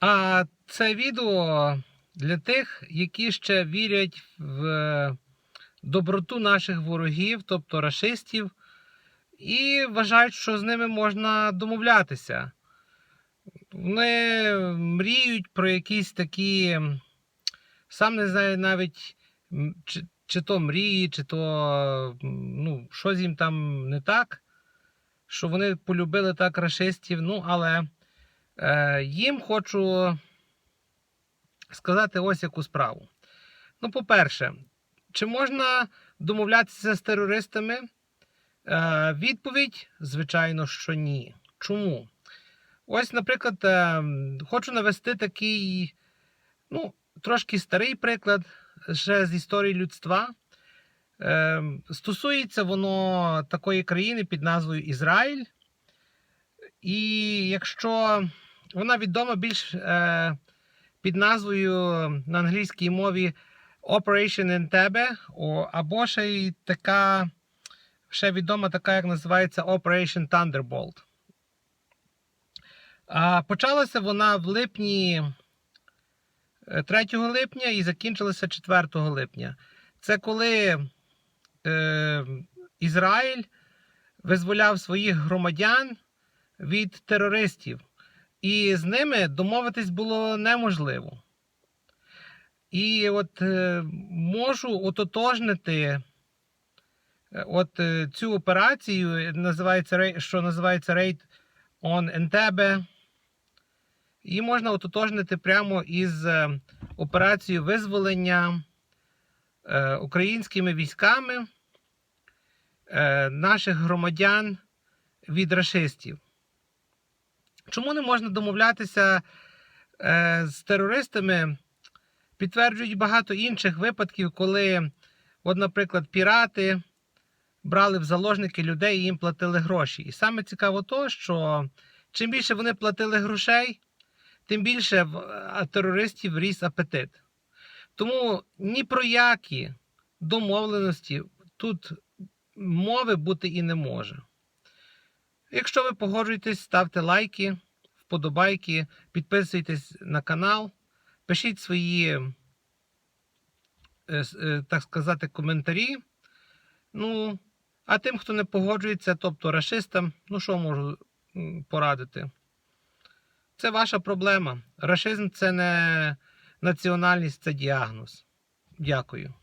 А це відео для тих, які ще вірять в доброту наших ворогів, тобто расистів, і вважають, що з ними можна домовлятися. Вони мріють про якісь такі, сам не знаю навіть, чи, чи то мрії, чи то ну, щось їм там не так, що вони полюбили так расистів. Ну, але їм хочу сказати ось яку справу. Ну, по-перше, чи можна домовлятися з терористами? Е, відповідь, звичайно, що ні. Чому? Ось, наприклад, е, хочу навести такий, ну, трошки старий приклад ще з історії людства. Е, стосується воно такої країни під назвою Ізраїль. І якщо вона відома більш е, під назвою на англійській мові Operation Entebbe, або ще й така, ще відома така, як називається Operation Thunderbolt. А почалася вона в липні е, 3 липня і закінчилася 4 липня. Це коли е, Ізраїль визволяв своїх громадян від терористів, і з ними домовитись було неможливо. І от е, можу ототожнити е, от е, цю операцію, називається, що називається Raid on Entebbe. Її можна ототожнити прямо із операцією визволення українськими військами наших громадян від рашистів. Чому не можна домовлятися е, з терористами? Підтверджують багато інших випадків, коли, от, наприклад, пірати брали в заложники людей і їм платили гроші. І саме цікаво то, що чим більше вони платили грошей, тим більше в терористів ріс апетит. Тому ні про які домовленості тут мови бути і не може. Якщо ви погоджуєтесь, ставте лайки, вподобайки, підписуйтесь на канал, пишіть свої, е, е, так сказати, коментарі. Ну, а тим, хто не погоджується, тобто расистам, ну що можу порадити? Це ваша проблема. Рашизм це не національність, це діагноз. Дякую.